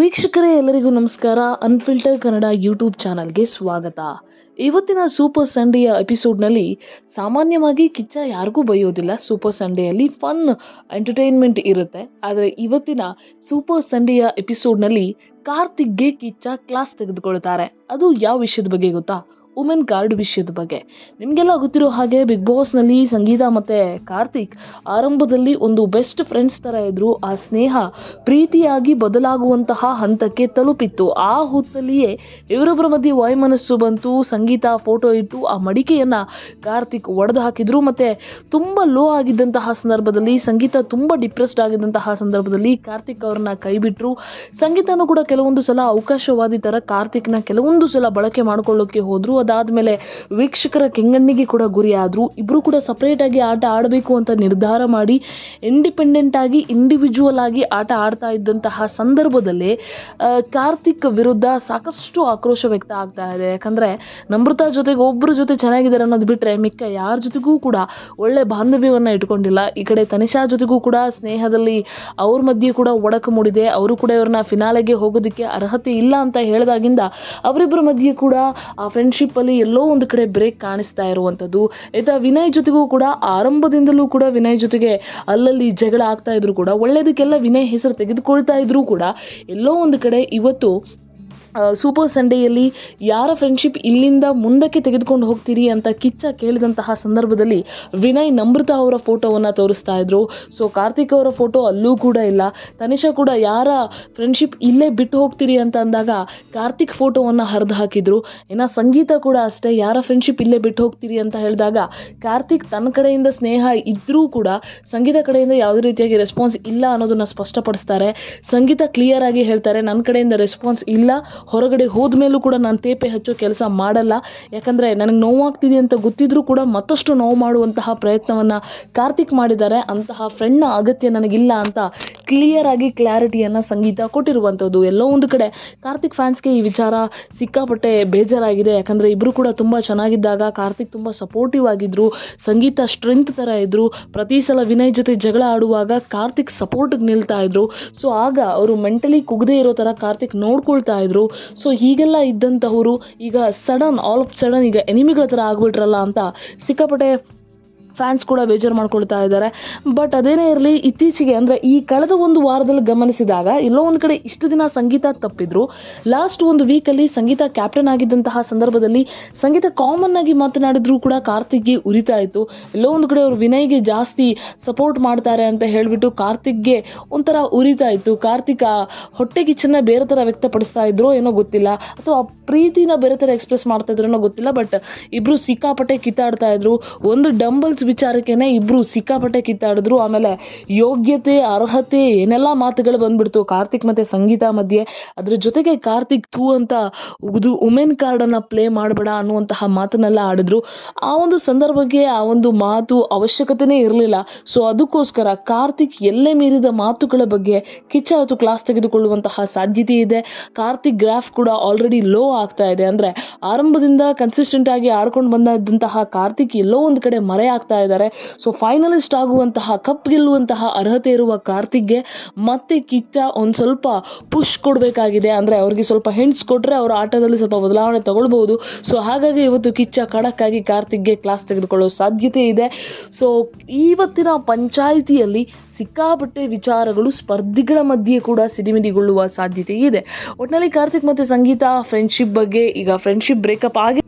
ವೀಕ್ಷಕರೇ, ಎಲ್ಲರಿಗೂ ನಮಸ್ಕಾರ. ಅನ್ಫಿಲ್ಟರ್ ಕನ್ನಡ ಯೂಟ್ಯೂಬ್ ಚಾನಲ್ಗೆ ಸ್ವಾಗತ. ಇವತ್ತಿನ ಸೂಪರ್ ಸಂಡೇಯ ಎಪಿಸೋಡ್ನಲ್ಲಿ ಸಾಮಾನ್ಯವಾಗಿ ಕಿಚ್ಚ ಯಾರಿಗೂ ಬೈಯೋದಿಲ್ಲ. ಸೂಪರ್ ಸಂಡೆಯಲ್ಲಿ ಫನ್ ಎಂಟರ್ಟೈನ್ಮೆಂಟ್ ಇರುತ್ತೆ. ಆದರೆ ಇವತ್ತಿನ ಸೂಪರ್ ಸಂಡೆಯ ಎಪಿಸೋಡ್ನಲ್ಲಿ ಕಾರ್ತಿಕ್ಗೆ ಕಿಚ್ಚ ಕ್ಲಾಸ್ ತೆಗೆದುಕೊಳ್ತಾರೆ. ಅದು ಯಾವ ವಿಷಯದ ಬಗ್ಗೆ ಗೊತ್ತಾ? ವುಮೆನ್ ಗಾರ್ಡ್ ವಿಷಯದ ಬಗ್ಗೆ. ನಿಮಗೆಲ್ಲ ಗೊತ್ತಿರೋ ಹಾಗೆ ಬಿಗ್ ಬಾಸ್ನಲ್ಲಿ ಸಂಗೀತ ಮತ್ತು ಕಾರ್ತಿಕ್ ಆರಂಭದಲ್ಲಿ ಒಂದು ಬೆಸ್ಟ್ ಫ್ರೆಂಡ್ಸ್ ಥರ ಇದ್ದರು ಆ ಸ್ನೇಹ ಪ್ರೀತಿಯಾಗಿ ಬದಲಾಗುವಂತಹ ಹಂತಕ್ಕೆ ತಲುಪಿತ್ತು. ಆ ಹೊತ್ತಲ್ಲಿಯೇ ಇವರೊಬ್ಬರ ಮಧ್ಯೆ ವಾಯುಮನಸ್ಸು ಬಂತು, ಸಂಗೀತ ಫೋಟೋ ಇಟ್ಟು ಆ ಮಡಿಕೆಯನ್ನು ಕಾರ್ತಿಕ್ ಒಡೆದು ಹಾಕಿದ್ರು. ಮತ್ತು ತುಂಬ ಲೋ ಆಗಿದ್ದಂತಹ ಸಂದರ್ಭದಲ್ಲಿ, ಸಂಗೀತ ತುಂಬ ಡಿಪ್ರೆಸ್ಡ್ ಆಗಿದ್ದಂತಹ ಸಂದರ್ಭದಲ್ಲಿ ಕಾರ್ತಿಕ್ ಅವ್ರನ್ನ ಕೈಬಿಟ್ರು. ಸಂಗೀತನೂ ಕೂಡ ಕೆಲವೊಂದು ಸಲ ಅವಕಾಶವಾದಿ ಥರ ಕಾರ್ತಿಕ್ನ ಕೆಲವೊಂದು ಸಲ ಬಳಕೆ ಮಾಡ್ಕೊಳ್ಳೋಕೆ ಹೋದರು. ಅದಾದಮೇಲೆ ವೀಕ್ಷಕರ ಕೆಂಗಣ್ಣಿಗೆ ಕೂಡ ಗುರಿಯಾದರು. ಇಬ್ಬರು ಕೂಡ ಸಪ್ರೇಟಾಗಿ ಆಟ ಆಡಬೇಕು ಅಂತ ನಿರ್ಧಾರ ಮಾಡಿ ಇಂಡಿಪೆಂಡೆಂಟ್ ಆಗಿ ಇಂಡಿವಿಜುವಲ್ ಆಗಿ ಆಟ ಆಡ್ತಾ ಇದ್ದಂತಹ ಸಂದರ್ಭದಲ್ಲಿ ಕಾರ್ತಿಕ್ ವಿರುದ್ಧ ಸಾಕಷ್ಟು ಆಕ್ರೋಶ ವ್ಯಕ್ತ ಆಗ್ತಾ ಇದೆ. ಯಾಕಂದರೆ ನಮ್ರತಾ ಜೊತೆಗೆ ಒಬ್ಬರ ಜೊತೆ ಚೆನ್ನಾಗಿದ್ದಾರೆ ಅನ್ನೋದು ಬಿಟ್ಟರೆ ಮಿಕ್ಕ ಯಾರ ಜೊತೆಗೂ ಕೂಡ ಒಳ್ಳೆ ಬಾಂಧವ್ಯವನ್ನು ಇಟ್ಕೊಂಡಿಲ್ಲ. ಈ ಕಡೆ ತನಿಷಾ ಜೊತೆಗೂ ಕೂಡ ಸ್ನೇಹದಲ್ಲಿ ಅವ್ರ ಮಧ್ಯೆ ಕೂಡ ಒಡಕು ಮೂಡಿದೆ. ಅವರು ಕೂಡ ಇವ್ರನ್ನ ಫಿನಾಲೆಗೆ ಹೋಗೋದಕ್ಕೆ ಅರ್ಹತೆ ಇಲ್ಲ ಅಂತ ಹೇಳಿದಾಗಿಂದ ಅವರಿಬ್ಬರ ಮಧ್ಯೆ ಕೂಡ ಆ ಫ್ರೆಂಡ್ಶಿಪ್ಪಲ್ಲಿ ಎಲ್ಲೋ ಒಂದು ಕಡೆ ಬ್ರೇಕ್ ಕಾಣಿಸ್ತಾ ಇರುವಂಥದ್ದು. ಆಯ್ತಾ ವಿನಯ್ ಜೊತೆಗೂ ಕೂಡ ಆರಂಭದಿಂದಲೂ ಕೂಡ ವಿನಯ್ ಜೊತೆಗೆ ಅಲ್ಲಲ್ಲಿ ಜಗಳ ಆಗ್ತಾ ಇದ್ರು ಕೂಡ ಒಳ್ಳೆಯದಕ್ಕೆಲ್ಲ ವಿನಯ್ ಹೆಸರು ತೆಗೆದುಕೊಳ್ತಾ ಇದ್ರೂ ಕೂಡ ಎಲ್ಲೋ ಒಂದು ಕಡೆ ಇವತ್ತು ಸೂಪರ್ ಸಂಡೆಯಲ್ಲಿ ಯಾರ ಫ್ರೆಂಡ್ಶಿಪ್ ಇಲ್ಲಿಂದ ಮುಂದಕ್ಕೆ ತೆಗೆದುಕೊಂಡು ಹೋಗ್ತೀರಿ ಅಂತ ಕಿಚ್ಚ ಕೇಳಿದಂತಹ ಸಂದರ್ಭದಲ್ಲಿ ವಿನಯ್ ನಮ್ರತಾ ಅವರ ಫೋಟೋವನ್ನು ತೋರಿಸ್ತಾ ಇದ್ರು. ಸೊ ಕಾರ್ತಿಕ್ ಅವರ ಫೋಟೋ ಅಲ್ಲೂ ಕೂಡ ಇಲ್ಲ. ತನಿಷಾ ಕೂಡ ಯಾರ ಫ್ರೆಂಡ್ಶಿಪ್ ಇಲ್ಲೇ ಬಿಟ್ಟು ಹೋಗ್ತೀರಿ ಅಂತ ಅಂದಾಗ ಕಾರ್ತಿಕ್ ಫೋಟೋವನ್ನು ಹರಿದು ಹಾಕಿದ್ರು ಇನ್ನು ಸಂಗೀತ ಕೂಡ ಅಷ್ಟೇ, ಯಾರ ಫ್ರೆಂಡ್ಶಿಪ್ ಇಲ್ಲೇ ಬಿಟ್ಟು ಹೋಗ್ತೀರಿ ಅಂತ ಹೇಳಿದಾಗ ಕಾರ್ತಿಕ್ ತನ್ನ ಕಡೆಯಿಂದ ಸ್ನೇಹ ಇದ್ದರೂ ಕೂಡ ಸಂಗೀತ ಕಡೆಯಿಂದ ಯಾವುದೇ ರೀತಿಯಾಗಿ ರೆಸ್ಪಾನ್ಸ್ ಇಲ್ಲ ಅನ್ನೋದನ್ನು ಸ್ಪಷ್ಟಪಡಿಸ್ತಾರೆ. ಸಂಗೀತ ಕ್ಲಿಯರ್ ಆಗಿ ಹೇಳ್ತಾರೆ ನನ್ನ ಕಡೆಯಿಂದ ರೆಸ್ಪಾನ್ಸ್ ಇಲ್ಲ ಹೊರಗಡೆ ಹೋದ್ಮೇಲೂ ಕೂಡ ನಾನು ತೇಪೆ ಹಚ್ಚೋ ಕೆಲಸ ಮಾಡಲ್ಲ. ಯಾಕಂದರೆ ನನಗೆ ನೋವಾಗ್ತಿದೆ ಅಂತ ಗೊತ್ತಿದ್ರೂ ಕೂಡ ಮತ್ತಷ್ಟು ನೋವು ಮಾಡುವಂತಹ ಪ್ರಯತ್ನವನ್ನು ಕಾರ್ತಿಕ್ ಮಾಡಿದ್ದಾರೆ. ಅಂತಹ ಫ್ರೆಂಡ್ನ ಅಗತ್ಯ ನನಗಿಲ್ಲ ಅಂತ ಕ್ಲಿಯರ್ ಆಗಿ ಕ್ಲಾರಿಟಿಯನ್ನು ಸಂಗೀತ ಕೊಟ್ಟಿರುವಂಥದ್ದು. ಎಲ್ಲೋ ಒಂದು ಕಡೆ ಕಾರ್ತಿಕ್ ಫ್ಯಾನ್ಸ್ಗೆ ಈ ವಿಚಾರ ಸಿಕ್ಕಾಪಟ್ಟೆ ಬೇಜಾರಾಗಿದೆ. ಯಾಕಂದರೆ ಇಬ್ಬರು ಕೂಡ ತುಂಬ ಚೆನ್ನಾಗಿದ್ದಾಗ ಕಾರ್ತಿಕ್ ತುಂಬ ಸಪೋರ್ಟಿವ್ ಆಗಿದ್ದರು ಸಂಗೀತ ಸ್ಟ್ರೆಂತ್ ಥರ ಇದ್ದರು ಪ್ರತಿ ಸಲ ವಿನಯ್ ಜೊತೆ ಜಗಳ ಆಡುವಾಗ ಕಾರ್ತಿಕ್ ಸಪೋರ್ಟಿಗೆ ನಿಲ್ತಾ ಇದ್ರು. ಸೊ ಆಗ ಅವರು ಮೆಂಟಲಿ ಕುಗ್ದೇ ಇರೋ ಥರ ಕಾರ್ತಿಕ್ ನೋಡ್ಕೊಳ್ತಾ ಇದ್ರು. ಸೊ ಹೀಗೆಲ್ಲ ಇದ್ದಂಥವರು ಈಗ ಸಡನ್ ಆಲ್ ಆಫ್ ಸಡನ್ ಈಗ ಎನಿಮಿಗಳ ಥರ ಆಗ್ಬಿಟ್ರಲ್ಲ ಅಂತ ಸಿಕ್ಕಾಪಟ್ಟೆ ಫ್ಯಾನ್ಸ್ ಕೂಡ ಬೇಜಾರು ಮಾಡ್ಕೊಳ್ತಾ ಇದ್ದಾರೆ. ಬಟ್ ಅದೇನೇ ಇರಲಿ, ಇತ್ತೀಚೆಗೆ ಅಂದರೆ ಈ ಕಳೆದ ಒಂದು ವಾರದಲ್ಲಿ ಗಮನಿಸಿದಾಗ ಎಲ್ಲೋ ಒಂದು ಕಡೆ ಇಷ್ಟು ದಿನ ಸಂಗೀತ ತಪ್ಪಿದ್ರು. ಲಾಸ್ಟ್ ಒಂದು ವೀಕಲ್ಲಿ ಸಂಗೀತ ಕ್ಯಾಪ್ಟನ್ ಆಗಿದ್ದಂತಹ ಸಂದರ್ಭದಲ್ಲಿ ಸಂಗೀತ ಕಾಮನ್ ಆಗಿ ಮಾತನಾಡಿದ್ರು ಕೂಡ ಕಾರ್ತಿಕ್ಗೆ ಉರಿತಾ ಇತ್ತು. ಎಲ್ಲೋ ಒಂದು ಕಡೆ ಅವರು ವಿನಯ್ಗೆ ಜಾಸ್ತಿ ಸಪೋರ್ಟ್ ಮಾಡ್ತಾರೆ ಅಂತ ಹೇಳಿಬಿಟ್ಟು ಕಾರ್ತಿಕ್ಗೆ ಒಂಥರ ಉರಿತಾ ಇತ್ತು. ಕಾರ್ತಿಕ್ ಆ ಹೊಟ್ಟೆ ಕಿಚ್ಚನ್ನ ಬೇರೆ ಥರ ವ್ಯಕ್ತಪಡಿಸ್ತಾ ಇದ್ರೋ ಏನೋ ಗೊತ್ತಿಲ್ಲ. ಅಥವಾ ಪ್ರೀತಿನ ಬೇರೆ ಥರ ಎಕ್ಸ್ಪ್ರೆಸ್ ಮಾಡ್ತಾ ಇದ್ರೋ ಗೊತ್ತಿಲ್ಲ. ಬಟ್ ಇಬ್ಬರು ಸಿಕ್ಕಾಪಟ್ಟೆ ಕಿತ್ತಾಡ್ತಾ ಇದ್ರು. ಒಂದು ಡಂಬಲ್ಸ್ ವಿಚಾರಕ್ಕೇನೆ ಇಬ್ಬರು ಸಿಕ್ಕಾಪಟ್ಟೆ ಕಿತ್ತಾಡಿದ್ರು. ಆಮೇಲೆ ಯೋಗ್ಯತೆ, ಅರ್ಹತೆ ಏನೆಲ್ಲ ಮಾತುಗಳು ಬಂದ್ಬಿಡ್ತು. ಕಾರ್ತಿಕ್ ಮತ್ತು ಸಂಗೀತ ಮಧ್ಯೆ. ಅದ್ರ ಜೊತೆಗೆ ಕಾರ್ತಿಕ್ ತೂ ಅಂತ ಉಗಿದು ವುಮೆನ್ ಕಾರ್ಡನ್ನು ಪ್ಲೇ ಮಾಡಬೇಡ ಅನ್ನುವಂತಹ ಮಾತನ್ನೆಲ್ಲ ಆಡಿದ್ರು. ಆ ಒಂದು ಸಂದರ್ಭಕ್ಕೆ ಆ ಒಂದು ಮಾತು ಅವಶ್ಯಕತೆನೇ ಇರಲಿಲ್ಲ. ಸೊ ಅದಕ್ಕೋಸ್ಕರ ಕಾರ್ತಿಕ್ ಎಲ್ಲೇ ಮೀರಿದ ಮಾತುಗಳ ಬಗ್ಗೆ ಕಿಚ್ಚ ಅವತ್ತು ಕ್ಲಾಸ್ ತೆಗೆದುಕೊಳ್ಳುವಂತಹ ಸಾಧ್ಯತೆ ಇದೆ. ಕಾರ್ತಿಕ್ ಗ್ರಾಫ್ ಕೂಡ ಆಲ್ರೆಡಿ ಲೋ ಆಗ್ತಾ ಇದೆ. ಅಂದರೆ ಆರಂಭದಿಂದ ಕನ್ಸಿಸ್ಟೆಂಟ್ ಆಗಿ ಆಡ್ಕೊಂಡು ಬಂದಂತಹ ಕಾರ್ತಿಕ್ ಎಲ್ಲೋ ಒಂದು ಕಡೆ ಮರೆ ಇದ್ದಾರೆ. ಸೊ ಫೈನಲಿಸ್ಟ್ ಆಗುವಂತಹ ಕಪ್ ಗೆಲ್ಲುವಂತಹ ಅರ್ಹತೆ ಇರುವ ಕಾರ್ತಿಕ್ಗೆ ಮತ್ತೆ ಕಿಚ್ಚ ಒಂದು ಸ್ವಲ್ಪ ಪುಷ್ ಕೊಡಬೇಕಾಗಿದೆ. ಅಂದರೆ ಅವ್ರಿಗೆ ಸ್ವಲ್ಪ ಹೆಂಡ್ಸ್ ಕೊಟ್ಟರೆ ಅವರ ಆಟದಲ್ಲಿ ಸ್ವಲ್ಪ ಬದಲಾವಣೆ ತಗೊಳ್ಬಹುದು. ಸೊ ಹಾಗಾಗಿ ಇವತ್ತು ಕಿಚ್ಚ ಖಡಕ್ಕಾಗಿ ಕಾರ್ತಿಕ್ಗೆ ಕ್ಲಾಸ್ ತೆಗೆದುಕೊಳ್ಳೋ ಸಾಧ್ಯತೆ ಇದೆ. ಸೊ ಇವತ್ತಿನ ಪಂಚಾಯಿತಿಯಲ್ಲಿ ಸಿಕ್ಕಾಪಟ್ಟೆ ವಿಚಾರಗಳು ಸ್ಪರ್ಧಿಗಳ ಮಧ್ಯೆ ಕೂಡ ಸಿಡಿಮಿಡಿಗೊಳ್ಳುವ ಸಾಧ್ಯತೆ ಇದೆ. ಒಟ್ಟಿನಲ್ಲಿ ಕಾರ್ತಿಕ್ ಮತ್ತು ಸಂಗೀತ ಫ್ರೆಂಡ್ಶಿಪ್ ಬಗ್ಗೆ ಈಗ ಫ್ರೆಂಡ್ಶಿಪ್ ಬ್ರೇಕಪ್ ಆಗಿ